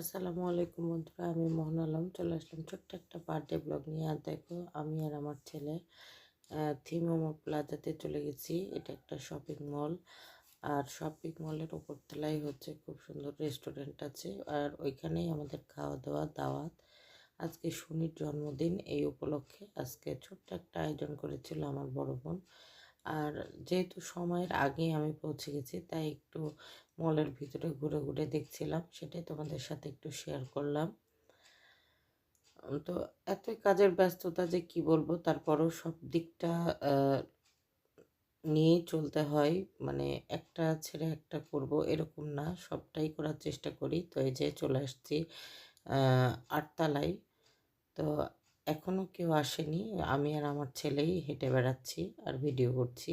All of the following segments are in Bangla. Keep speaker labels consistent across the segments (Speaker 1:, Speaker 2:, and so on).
Speaker 1: আসসালামু আলাইকুম বন্ধুরা, আমি মোহন আলম। চলে আসলাম ছোট্ট একটা বার্থডে ব্লগ নিয়ে। আর দেখো, আমি আর আমার ছেলে থিমোমো প্লাজাতে চলে গেছি। এটা একটা শপিং মল আর শপিং মলের উপরতলায় হচ্ছে খুব সুন্দর রেস্টুরেন্ট আছে। আর ওইখানেই আমাদের খাওয়া দাওয়া দাওয়াত। আজকে শনির জন্মদিন, এই উপলক্ষে আজকে ছোট্ট একটা আয়োজন করেছিল আমার বড় বোন। আর যেহেতু সময়ের আগে আমি পৌঁছে গেছি, তাই একটু মলের ভিতরে ঘুরে ঘুরে দেখছিলাম, সেটাই তোমাদের সাথে একটু শেয়ার করলাম। তো এতই কাজের ব্যস্ততা যে কি বলব, তারপরও সব দিকটা নিয়েই চলতে হয়। মানে একটা ছেড়ে একটা করব এরকম না, সবটাই করার চেষ্টা করি। তো এই যে চলে আসছি আটতলায়। তো এখনও কেউ আসেনি, আমি আর আমার ছেলেই হেঁটে বেড়াচ্ছি আর ভিডিও করছি।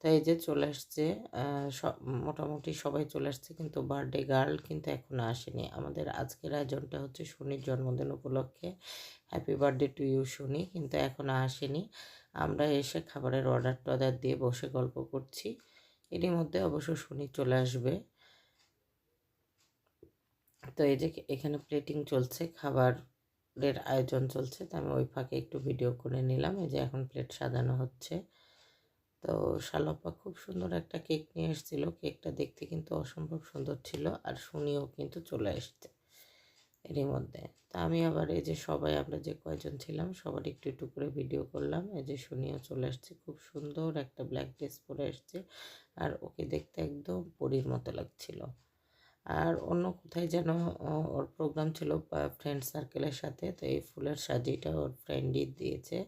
Speaker 1: তো এই যে চলে আসছে মোটামুটি সবাই চলে আসছে কিন্তু বার্থডে গার্ল কিন্তু এখনও আসেনি। আমাদের আজকের আয়োজনটা হচ্ছে শনির জন্মদিন উপলক্ষে। Happy birthday to you Shani, কিন্তু এখনও আসেনি। আমরা এসে খাবারের অর্ডার টর্ডার দিয়ে বসে গল্প করছি। এরই মধ্যে অবশ্য শনি চলে আসবে। তো এই যে এখানে প্লেটিং চলছে, খাবারের আয়োজন চলছে, তো আমি ওই ফাঁকে একটু ভিডিও করে নিলাম। এই যে এখন প্লেট সাজানো হচ্ছে। তো শালপা খুব সুন্দর একটা কেক নিয়ে এসেছিল। কেকটা দেখতে কিন্তু অসম্ভব সুন্দর ছিল আর শুনিও কিন্তু চলে এসছে এরই মধ্যে। তা আমি আবার এই যে সবাই, আমরা যে কয়জন ছিলাম, সবার একটু একটু করে ভিডিও করলাম। এই যে শুনিও চলে আসছে খুব সুন্দর একটা ব্ল্যাক ড্রেস পরে এসছে আর ওকে দেখতে একদম পরীর মতো লাগছিল। আর অন্য কোথায় যেন ওর প্রোগ্রাম ছিল ফ্রেন্ড সার্কেলের সাথে, তো এই ফুলের সাজিটা ওর ফ্রেন্ডই দিয়েছে।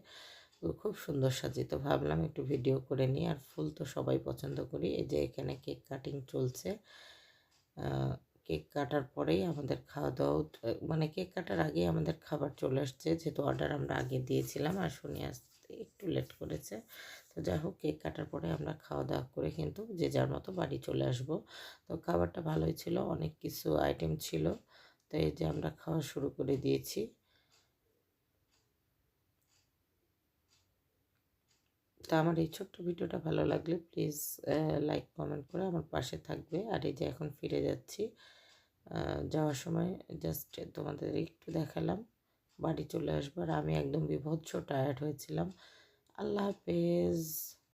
Speaker 1: খুব সুন্দর সাজিত ভাবলাম একটু ভিডিও করে নিই। আর ফুল তো সবাই পছন্দ করি। এই যে এখানে কেক কাটিং চলছে। কেক কাটার পরেই আমাদের খাওয়া দাওয়া মানে কেক কাটার আগেই আমাদের খাবার চলে আসছে। যেহেতু অর্ডার আমরা আগে দিয়েছিলাম আর শুনে আসতে একটু লেট করেছে। তো যাই হোক, কেক কাটার পরে আমরা খাওয়া দাওয়া করে কিন্তু যে যার মতো বাড়ি চলে আসব। তো খাবারটা ভালোই ছিল, অনেক কিছু আইটেম ছিল। তো এই যে আমরা খাওয়া শুরু করে দিয়েছি। তো আমার এই ছোট্ট ভিডিওটা ভালো লাগলে প্লিজ লাইক কমেন্ট করে আমার পাশে থাকবে। আর এই যে এখন ফিরে যাচ্ছি যাওয়ার সময় জাস্ট তোমাদের একটু দেখালাম, বাড়ি চলে আসবার আমি একদম বিভৎস টায়ার্ড হয়েছিলাম। আল্লাহ হাফেজ।